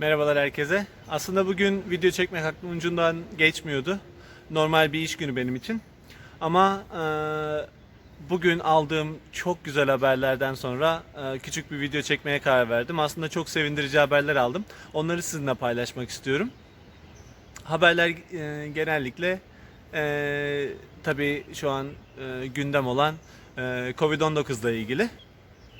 Merhabalar herkese. Aslında bugün video çekmek aklımın ucundan geçmiyordu. Normal bir iş günü benim için. Ama e, bugün aldığım çok güzel haberlerden sonra e, küçük bir video çekmeye karar verdim. Aslında çok sevindirici haberler aldım. Onları sizinle paylaşmak istiyorum. Haberler e, genellikle e, tabii şu an e, gündem olan e, Covid-19 ile ilgili.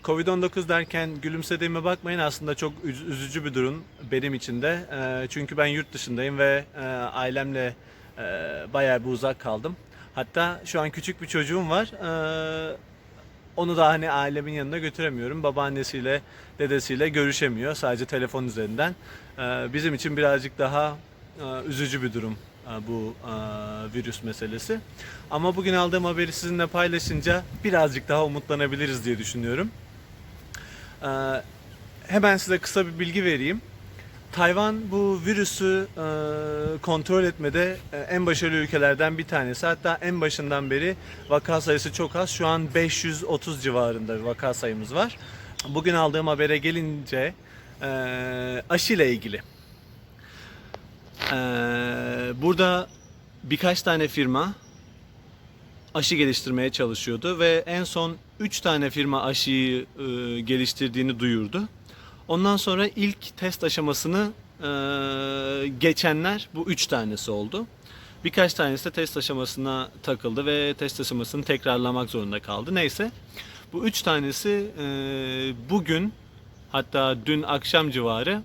Covid-19 derken gülümsediğime bakmayın aslında çok üz- üzücü bir durum benim için de. Ee, çünkü ben yurt dışındayım ve e, ailemle e, bayağı bir uzak kaldım. Hatta şu an küçük bir çocuğum var. Ee, onu da hani ailemin yanına götüremiyorum. Babaannesiyle, dedesiyle görüşemiyor sadece telefon üzerinden. Ee, bizim için birazcık daha e, üzücü bir durum bu virüs meselesi. Ama bugün aldığım haberi sizinle paylaşınca birazcık daha umutlanabiliriz diye düşünüyorum. Ee, hemen size kısa bir bilgi vereyim. Tayvan bu virüsü e, kontrol etmede e, en başarılı ülkelerden bir tanesi. Hatta en başından beri vaka sayısı çok az. Şu an 530 civarında bir vaka sayımız var. Bugün aldığım habere gelince e, aşı ile ilgili. Burada birkaç tane firma aşı geliştirmeye çalışıyordu ve en son 3 tane firma aşıyı e, geliştirdiğini duyurdu. Ondan sonra ilk test aşamasını e, geçenler bu 3 tanesi oldu. Birkaç tanesi de test aşamasına takıldı ve test aşamasını tekrarlamak zorunda kaldı. Neyse bu 3 tanesi e, bugün hatta dün akşam civarı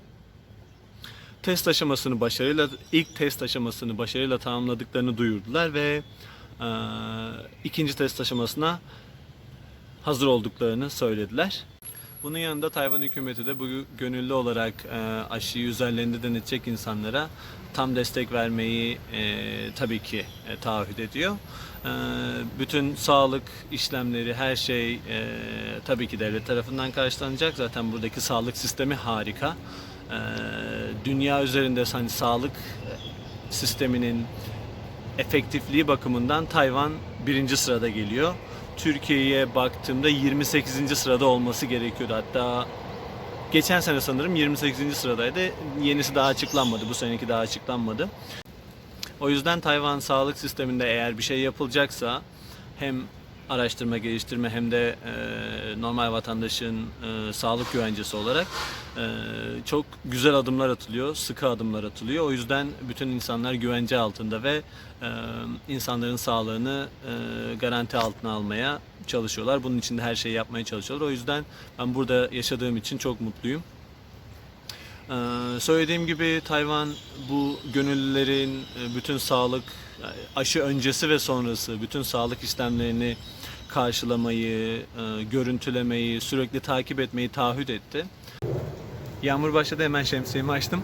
test aşamasını başarıyla ilk test aşamasını başarıyla tamamladıklarını duyurdular ve e, ikinci test aşamasına hazır olduklarını söylediler. Bunun yanında Tayvan hükümeti de bu gönüllü olarak e, aşıyı üzerlerinde denetecek insanlara tam destek vermeyi e, tabii ki e, taahhüt ediyor. E, bütün sağlık işlemleri, her şey e, tabii ki devlet tarafından karşılanacak. Zaten buradaki sağlık sistemi harika. E, dünya üzerinde hani sağlık sisteminin efektifliği bakımından Tayvan birinci sırada geliyor. Türkiye'ye baktığımda 28. sırada olması gerekiyordu. Hatta geçen sene sanırım 28. sıradaydı. Yenisi daha açıklanmadı. Bu seneki daha açıklanmadı. O yüzden Tayvan sağlık sisteminde eğer bir şey yapılacaksa hem araştırma geliştirme hem de e, normal vatandaşın e, sağlık güvencesi olarak e, çok güzel adımlar atılıyor, sıkı adımlar atılıyor. O yüzden bütün insanlar güvence altında ve e, insanların sağlığını e, garanti altına almaya çalışıyorlar. Bunun için de her şeyi yapmaya çalışıyorlar. O yüzden ben burada yaşadığım için çok mutluyum. Ee, söylediğim gibi Tayvan bu gönüllülerin e, bütün sağlık aşı öncesi ve sonrası bütün sağlık işlemlerini karşılamayı, e, görüntülemeyi, sürekli takip etmeyi taahhüt etti. Yağmur başladı hemen şemsiyemi açtım.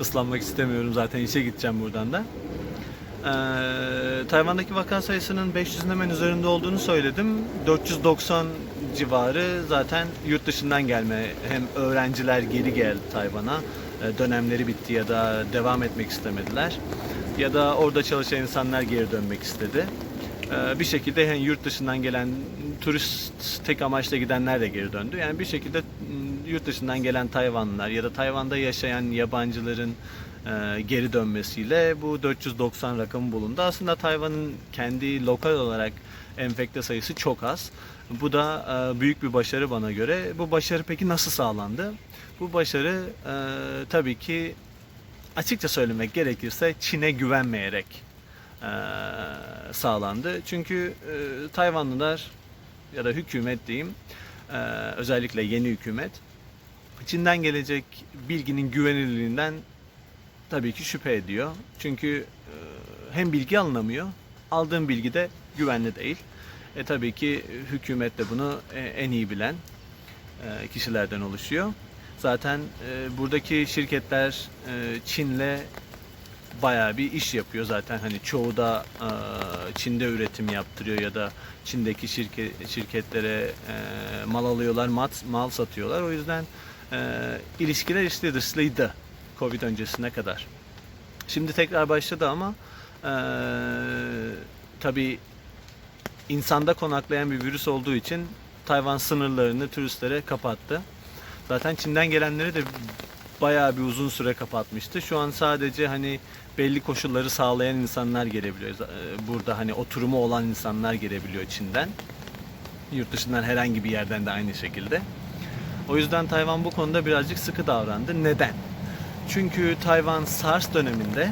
Islanmak istemiyorum zaten işe gideceğim buradan da. Ee, Tayvan'daki vaka sayısının 500'ün hemen üzerinde olduğunu söyledim. 490 civarı zaten yurt dışından gelme hem öğrenciler geri geldi Tayvan'a e, dönemleri bitti ya da devam etmek istemediler ya da orada çalışan insanlar geri dönmek istedi. Ee, bir şekilde hem yurt dışından gelen turist tek amaçla gidenler de geri döndü. Yani bir şekilde m, yurt dışından gelen Tayvanlılar ya da Tayvan'da yaşayan yabancıların e, geri dönmesiyle bu 490 rakamı bulundu. Aslında Tayvan'ın kendi lokal olarak enfekte sayısı çok az. Bu da e, büyük bir başarı bana göre. Bu başarı peki nasıl sağlandı? Bu başarı e, tabii ki açıkça söylemek gerekirse Çin'e güvenmeyerek sağlandı. Çünkü Tayvanlılar ya da hükümet diyeyim özellikle yeni hükümet Çin'den gelecek bilginin güvenilirliğinden tabii ki şüphe ediyor. Çünkü hem bilgi alınamıyor, aldığım bilgi de güvenli değil. E tabii ki hükümet de bunu e, en iyi bilen kişilerden oluşuyor. Zaten e, buradaki şirketler e, Çin'le bayağı bir iş yapıyor zaten hani çoğu da e, Çin'de üretim yaptırıyor ya da Çin'deki şirket şirketlere e, mal alıyorlar, mal, mal satıyorlar. O yüzden e, ilişkiler işli dışlıydı Covid öncesine kadar. Şimdi tekrar başladı ama e, tabii insanda konaklayan bir virüs olduğu için Tayvan sınırlarını turistlere kapattı. Zaten Çin'den gelenleri de bayağı bir uzun süre kapatmıştı. Şu an sadece hani belli koşulları sağlayan insanlar gelebiliyor. Ee, Burada hani oturumu olan insanlar gelebiliyor Çin'den. Yurt dışından herhangi bir yerden de aynı şekilde. O yüzden Tayvan bu konuda birazcık sıkı davrandı. Neden? Çünkü Tayvan SARS döneminde,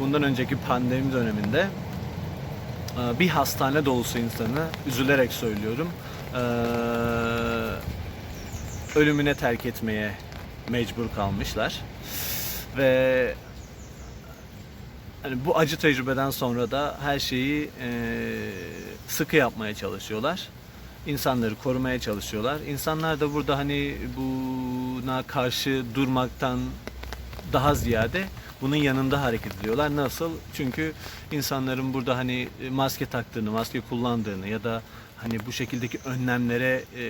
bundan önceki pandemi döneminde e, bir hastane dolusu insanı, üzülerek söylüyorum, e, ölümüne terk etmeye mecbur kalmışlar. Ve hani bu acı tecrübeden sonra da her şeyi e, sıkı yapmaya çalışıyorlar. İnsanları korumaya çalışıyorlar. İnsanlar da burada hani buna karşı durmaktan daha ziyade bunun yanında hareket ediyorlar. Nasıl? Çünkü insanların burada hani maske taktığını, maske kullandığını ya da hani bu şekildeki önlemlere e,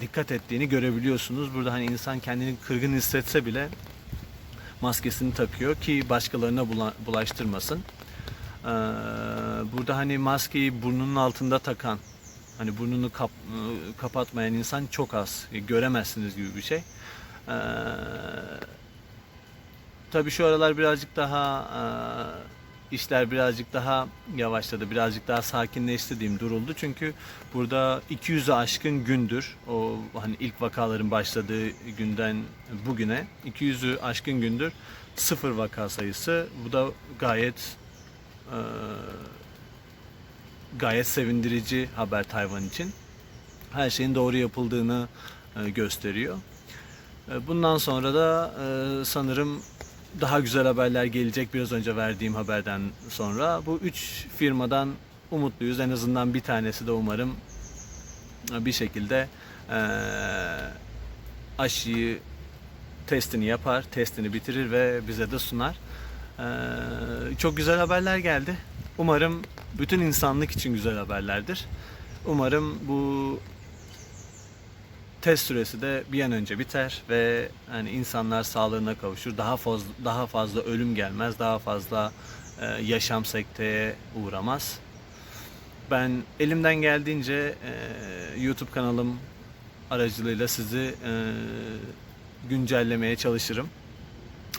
dikkat ettiğini görebiliyorsunuz. Burada hani insan kendini kırgın hissetse bile maskesini takıyor ki başkalarına bula- bulaştırmasın. Ee, burada hani maskeyi burnunun altında takan, hani burnunu kap- kapatmayan insan çok az. Göremezsiniz gibi bir şey. Ee, tabii şu aralar birazcık daha e, işler birazcık daha yavaşladı, birazcık daha sakinleşti diyeyim, duruldu. Çünkü burada 200'ü aşkın gündür, o hani ilk vakaların başladığı günden bugüne 200'ü aşkın gündür sıfır vaka sayısı. Bu da gayet e, gayet sevindirici haber Tayvan için. Her şeyin doğru yapıldığını e, gösteriyor. E, Bundan sonra da e, sanırım daha güzel haberler gelecek biraz önce verdiğim haberden sonra. Bu üç firmadan umutluyuz. En azından bir tanesi de umarım e, bir şekilde e, aşıyı testini yapar, testini bitirir ve bize de sunar. E, çok güzel haberler geldi. Umarım bütün insanlık için güzel haberlerdir. Umarım bu test süresi de bir an önce biter ve hani insanlar sağlığına kavuşur. Daha fazla daha fazla ölüm gelmez, daha fazla e, yaşam sekteye uğramaz. Ben elimden geldiğince e, YouTube kanalım aracılığıyla sizi e, güncellemeye çalışırım.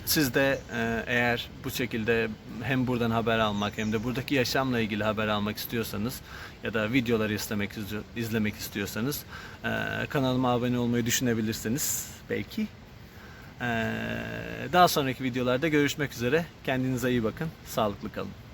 Siz de e, eğer bu şekilde hem buradan haber almak hem de buradaki yaşamla ilgili haber almak istiyorsanız ya da videoları izlemek izlemek istiyorsanız e, kanalıma abone olmayı düşünebilirsiniz belki. E, daha sonraki videolarda görüşmek üzere. Kendinize iyi bakın. Sağlıklı kalın.